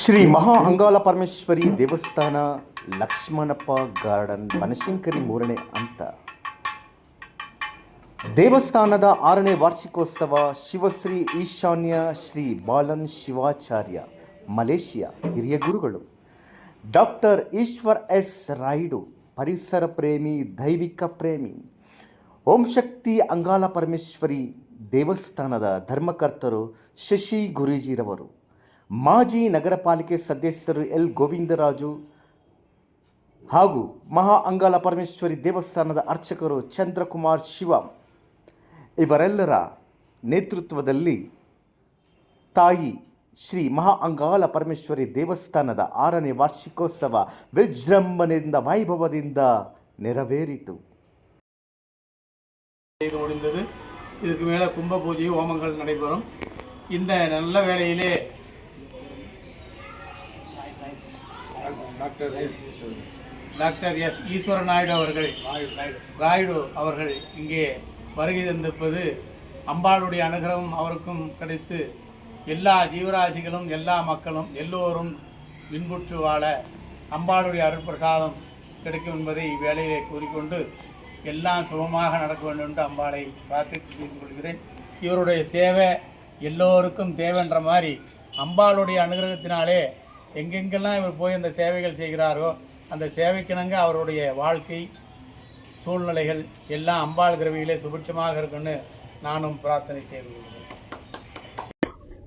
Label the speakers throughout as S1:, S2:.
S1: ಶ್ರೀ ಮಹಾ ಅಂಗಾಲ ಪರಮೇಶ್ವರಿ ದೇವಸ್ಥಾನ ಲಕ್ಷ್ಮಣಪ್ಪ ಗಾರ್ಡನ್ ಬನಶಂಕರಿ ಮೂರನೇ ಅಂತ ದೇವಸ್ಥಾನದ ಆರನೇ ವಾರ್ಷಿಕೋತ್ಸವ ಶಿವಶ್ರೀ ಈಶಾನ್ಯ ಶ್ರೀ ಬಾಲನ್ ಶಿವಾಚಾರ್ಯ ಮಲೇಷಿಯಾ ಹಿರಿಯ ಗುರುಗಳು. ಡಾಕ್ಟರ್ ಈಶ್ವರ್ ಎಸ್ ರಾಯ್ಡು ಪರಿಸರ ಪ್ರೇಮಿ ದೈವಿಕ ಪ್ರೇಮಿ. ಓಂ ಶಕ್ತಿ ಅಂಗಾಲ ಪರಮೇಶ್ವರಿ ದೇವಸ್ಥಾನದ ಧರ್ಮಕರ್ತರು ಶಶಿ ಗುರೂಜಿರವರು. ಮಾಜಿ ನಗರ ಪಾಲಿಕೆ ಸದಸ್ಯರು ಎಲ್ ಗೋವಿಂದರಾಜು ಹಾಗೂ ಮಹಾ ಅಂಗಾಲ ಪರಮೇಶ್ವರಿ ದೇವಸ್ಥಾನದ ಅರ್ಚಕರು ಚಂದ್ರಕುಮಾರ್ ಶಿವಂ ಇವರೆಲ್ಲರ ನೇತೃತ್ವದಲ್ಲಿ ತಾಯಿ ಶ್ರೀ ಮಹಾ ಅಂಗಾಲ ಪರಮೇಶ್ವರಿ ದೇವಸ್ಥಾನದ ಆರನೇ ವಾರ್ಷಿಕೋತ್ಸವ ವಿಜೃಂಭಣೆಯಿಂದ ವೈಭವದಿಂದ ನೆರವೇರಿತು
S2: செய்து முடிந்தது இதுக்கு மேலே கும்ப பூஜை ஹோமங்கள் நடைபெறும் இந்த நல்ல வேளையிலே டாக்டர் எஸ் ஈஸ்வர நாயுடு அவர்கள். ராயுடு அவர்கள் இங்கே வருகை தந்திருப்பது அம்பாளுடைய அனுகிரகம் அவருக்கும் கிடைத்து எல்லா ஜீவராசிகளும் எல்லா மக்களும் எல்லோரும் இன்புற்று வாழ அம்பாளுடைய அருட்பிரசாதம் கிடைக்கும் என்பதை இவ்வேளையிலே கூறிக்கொண்டு எல்லாம் சுகமாக நடக்க வேண்டும் என்று அம்பாளை பிரார்த்தித்து செய்து கொள்கிறேன். இவருடைய சேவை எல்லோருக்கும் தேவைன்ற மாதிரி அம்பாளுடைய அனுகிரகத்தினாலே எங்கெங்கெல்லாம் இவர் போய் அந்த சேவைகள் செய்கிறாரோ அந்த சேவைக்கிணங்க அவருடைய வாழ்க்கை சூழ்நிலைகள் எல்லாம் அம்பாள் கிரவியிலே சுபிட்சமாக இருக்குன்னு நானும் பிரார்த்தனை செய்து கொள்கிறேன்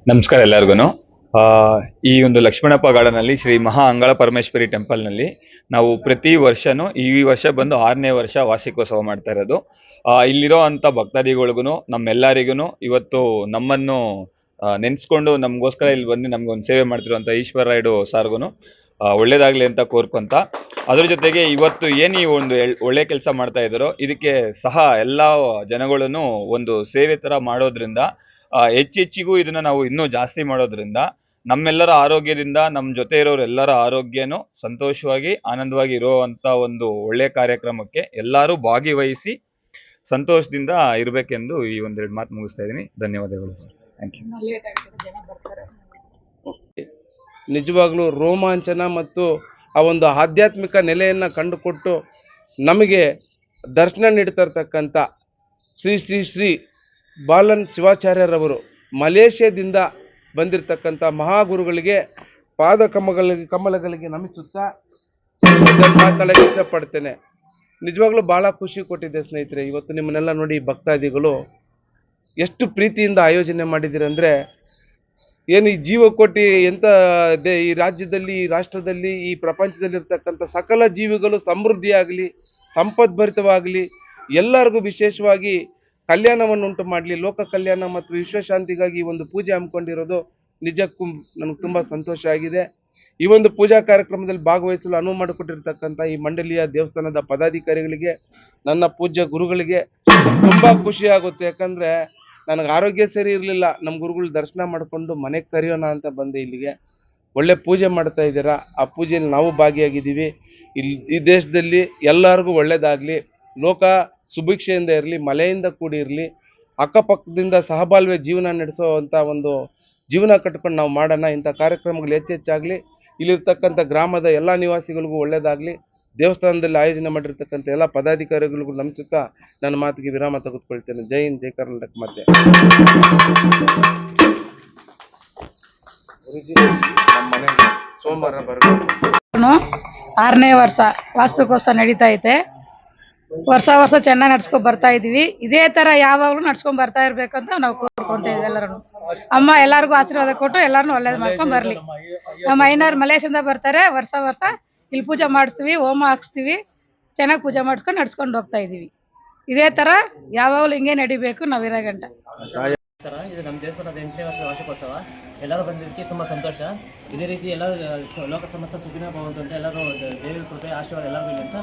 S3: ನಮಸ್ಕಾರ ಎಲ್ಲರಿಗೂ ಈ ಒಂದು ಲಕ್ಷ್ಮಣಪ್ಪ ಗಾರ್ಡನಲ್ಲಿ ಶ್ರೀ ಮಹಾ ಅಂಗಳ ಪರಮೇಶ್ವರಿ ಟೆಂಪಲ್ನಲ್ಲಿ ನಾವು ಪ್ರತಿ ವರ್ಷನೂ ಈ ವರ್ಷ ಬಂದು ಆರನೇ ವರ್ಷ ವಾರ್ಷಿಕೋತ್ಸವ ಮಾಡ್ತಾ ಇರೋದು ಆ, ಇಲ್ಲಿರೋ ಅಂಥ ಭಕ್ತಾದಿಗಳಿಗೂ ನಮ್ಮೆಲ್ಲರಿಗೂ ಇವತ್ತು ನಮ್ಮನ್ನು ನೆನೆಸ್ಕೊಂಡು ನಮಗೋಸ್ಕರ ಇಲ್ಲಿ ಬಂದು ನಮ್ಗೊಂದು ಸೇವೆ ಮಾಡ್ತಿರುವಂಥ ಈಶ್ವರ ರಾಯ್ಡು ಸಾರ್ಗೂ ಒಳ್ಳೇದಾಗಲಿ ಅಂತ ಕೋರ್ಕೊಂತ, ಅದ್ರ ಜೊತೆಗೆ ಇವತ್ತು ಏನು ಈ ಒಂದು ಒಳ್ಳೆ ಕೆಲಸ ಮಾಡ್ತಾ ಇದ್ದಾರೋ, ಇದಕ್ಕೆ ಸಹ ಎಲ್ಲ ಜನಗಳನ್ನು ಒಂದು ಸೇವೆ ಥರ ಮಾಡೋದ್ರಿಂದ ಹೆಚ್ಚೆಚ್ಚಿಗೂ ಇದನ್ನ ನಾವು ಇನ್ನೂ ಜಾಸ್ತಿ ಮಾಡೋದ್ರಿಂದ, ನಮ್ಮೆಲ್ಲರ ಆರೋಗ್ಯದಿಂದ ನಮ್ಮ ಜೊತೆ ಇರೋರು ಎಲ್ಲರ ಆರೋಗ್ಯನೂ ಸಂತೋಷವಾಗಿ, ಆನಂದವಾಗಿ ಇರುವಂತ ಒಂದು ಒಳ್ಳೆ ಕಾರ್ಯಕ್ರಮಕ್ಕೆ ಎಲ್ಲರೂ ಭಾಗಿವಹಿಸಿ ಸಂತೋಷದಿಂದ ಇರಬೇಕೆಂದು ಈ ಒಂದೆರಡು ಮಾತು ಮುಗಿಸ್ತಾ ಇದ್ದೀನಿ. ಧನ್ಯವಾದಗಳು ಸರ್. ಥ್ಯಾಂಕ್
S4: ನಿಜವಾಗ್ಲೂ ರೋಮಾಂಚನ ಮತ್ತು ಆ ಒಂದು ಆಧ್ಯಾತ್ಮಿಕ ನೆಲೆಯನ್ನು ಕಂಡುಕೊಟ್ಟು ನಮಗೆ ದರ್ಶನ ನೀಡ್ತಾ ಇರ್ತಕ್ಕಂಥ ಶ್ರೀ ಶ್ರೀ ಶ್ರೀ ಬಾಲನ್ ಶಿವಾಚಾರ್ಯರವರು ಮಲೇಷ್ಯಾದಿಂದ ಬಂದಿರತಕ್ಕಂಥ ಮಹಾಗುರುಗಳಿಗೆ ಪಾದ ಕಮಗಳಿಗೆ ಕಮಲಗಳಿಗೆ ನಮಿಸುತ್ತಾ ಮಾತಾಡಲು ಇಷ್ಟಪಡ್ತೇನೆ. ನಿಜವಾಗ್ಲೂ ಭಾಳ ಖುಷಿ ಕೊಟ್ಟಿದೆ ಸ್ನೇಹಿತರೆ, ಇವತ್ತು ನಿಮ್ಮನ್ನೆಲ್ಲ ನೋಡಿ ಭಕ್ತಾದಿಗಳು ಎಷ್ಟು ಪ್ರೀತಿಯಿಂದ ಆಯೋಜನೆ ಮಾಡಿದ್ದೀರಿ ಅಂದರೆ ಏನು ಈ ಜೀವಕೋಟಿ ಎಂಥ ದೇ ಈ ರಾಜ್ಯದಲ್ಲಿ, ಈ ರಾಷ್ಟ್ರದಲ್ಲಿ, ಈ ಪ್ರಪಂಚದಲ್ಲಿರ್ತಕ್ಕಂಥ ಸಕಲ ಜೀವಿಗಳು ಸಮೃದ್ಧಿಯಾಗಲಿ ಸಂಪದ್ಭರಿತವಾಗಲಿ ಎಲ್ಲರಿಗೂ ವಿಶೇಷವಾಗಿ ಕಲ್ಯಾಣವನ್ನು ಉಂಟು ಮಾಡಲಿ, ಲೋಕ ಕಲ್ಯಾಣ ಮತ್ತು ವಿಶ್ವಶಾಂತಿಗಾಗಿ ಈ ಒಂದು ಪೂಜೆ ಹಮ್ಮಿಕೊಂಡಿರೋದು ನಿಜಕ್ಕೂ ನನಗೆ ತುಂಬ ಸಂತೋಷ ಆಗಿದೆ. ಈ ಒಂದು ಪೂಜಾ ಕಾರ್ಯಕ್ರಮದಲ್ಲಿ ಭಾಗವಹಿಸಲು ಅನುವು ಮಾಡಿಕೊಟ್ಟಿರ್ತಕ್ಕಂಥ ಈ ಮಂಡಳಿಯ ದೇವಸ್ಥಾನದ ಪದಾಧಿಕಾರಿಗಳಿಗೆ, ನನ್ನ ಪೂಜ್ಯ ಗುರುಗಳಿಗೆ ತುಂಬ ಖುಷಿಯಾಗುತ್ತೆ ಯಾಕಂದರೆ ನನಗೆ ಆರೋಗ್ಯ ಸರಿ ಇರಲಿಲ್ಲ ನಮ್ಮ ಗುರುಗಳು ದರ್ಶನ ಮಾಡಿಕೊಂಡು ಮನೆಗೆ ಕರೆಯೋಣ ಅಂತ ಬಂದೆ ಇಲ್ಲಿಗೆ. ಒಳ್ಳೆ ಪೂಜೆ ಮಾಡ್ತಾ ಇದ್ದೀರಾ? ಆ ಪೂಜೆಯಲ್ಲಿ ನಾವು ಭಾಗಿಯಾಗಿದ್ದೀವಿ. ಇಲ್ಲಿ ಈ ದೇಶದಲ್ಲಿ ಎಲ್ಲರಿಗೂ ಒಳ್ಳೆಯದಾಗಲಿ ಲೋಕ ಸುಭಿಕ್ಷೆಯಿಂದ ಇರಲಿ ಮಳೆಯಿಂದ ಕೂಡಿ ಇರಲಿ, ಅಕ್ಕಪಕ್ಕದಿಂದ ಸಹಬಾಳ್ವೆ ಜೀವನ ನಡೆಸೋವಂಥ ಒಂದು ಜೀವನ ಕಟ್ಕೊಂಡು ನಾವು ಮಾಡೋಣ, ಇಂಥ ಕಾರ್ಯಕ್ರಮಗಳು ಹೆಚ್ಚೆಚ್ಚಾಗಲಿ. ಇಲ್ಲಿರ್ತಕ್ಕಂಥ ಗ್ರಾಮದ ಎಲ್ಲ ನಿವಾಸಿಗಳಿಗೂ ಒಳ್ಳೆಯದಾಗಲಿ ದೇವಸ್ಥಾನದಲ್ಲಿ ಆಯೋಜನೆ ಮಾಡಿರ್ತಕ್ಕಂಥ ಎಲ್ಲ ಪದಾಧಿಕಾರಿಗಳಿಗೂ ನಮಿಸುತ್ತಾ ನನ್ನ ಮಾತಿಗೆ ವಿರಾಮ ತೆಗೆದುಕೊಳ್ತೇನೆ. ಜೈ ಹಿಂದ್, ಜೈ ಕರ್ನಾಟಕ ಮತ್ತೆ
S5: ಆರನೇ ವರ್ಷ ವಾಸ್ತುಕೋತ್ಸವ ನಡೀತಾ ಐತೆ. ವರ್ಷ ವರ್ಷ ಚೆನ್ನಾಗಿ ನಡ್ಸ್ಕೊಂಡ್ ಬರ್ತಾ ಇದೀವಿ. ಇದೇ ತರ ಯಾವಾಗ್ಲೂ ನಡ್ಸ್ಕೊಂಡ್ ಬರ್ತಾ ಇರ್ಬೇಕಂತ ನಾವು ಕೋರ್ಕೊಂತ ಎಲ್ಲರೂ ಅಮ್ಮ ಎಲ್ಲರಿಗೂ ಆಶೀರ್ವಾದ ಕೊಟ್ಟು ಎಲ್ಲಾರನು ಒಳ್ಳೇದ್ ಮಾಡ್ಕೊಂಡ್ ಬರ್ಲಿ. ನಮ್ಮ ಐನವ್ರು ಮಲೇಶಿಯಿಂದ ಬರ್ತಾರೆ. ವರ್ಷ ವರ್ಷ ಇಲ್ಲಿ ಪೂಜೆ ಮಾಡಿಸ್ತೀವಿ, ಹೋಮ ಹಾಕ್ಸ್ತೀವಿ, ಚೆನ್ನಾಗಿ ಪೂಜೆ ಮಾಡ್ಕೊಂಡು ನಡ್ಸ್ಕೊಂಡು ಹೋಗ್ತಾ ಇದೀವಿ. ಇದೇ ತರ ಯಾವಾಗ್ಲೂ ಹಿಂಗೆ ನಡಿಬೇಕು ನಾವಿರೋ ಗಂಟ.
S6: ನಮಸ್ಕಾರ ಇದು ನಮ್ಮ ದೇವಸ್ಥಾನದ ಎಂಟನೇ ವರ್ಷ ವಾರ್ಷಿಕೋತ್ಸವ. ಎಲ್ಲರೂ ಬಂದಿದ್ದಕ್ಕೆ ತುಂಬ ಸಂತೋಷ. ಇದೇ ರೀತಿ ಎಲ್ಲರೂ ಲೋಕ ಸಮಸ್ಯೆ ಸುಖಿನ ಭವಂತು ಎಲ್ಲರೂ ದೇವಿ ಕೃಪೆ, ಆಶೀರ್ವಾದ ಎಲ್ಲರಿಗೂ ಇರಲಿ ಅಂತ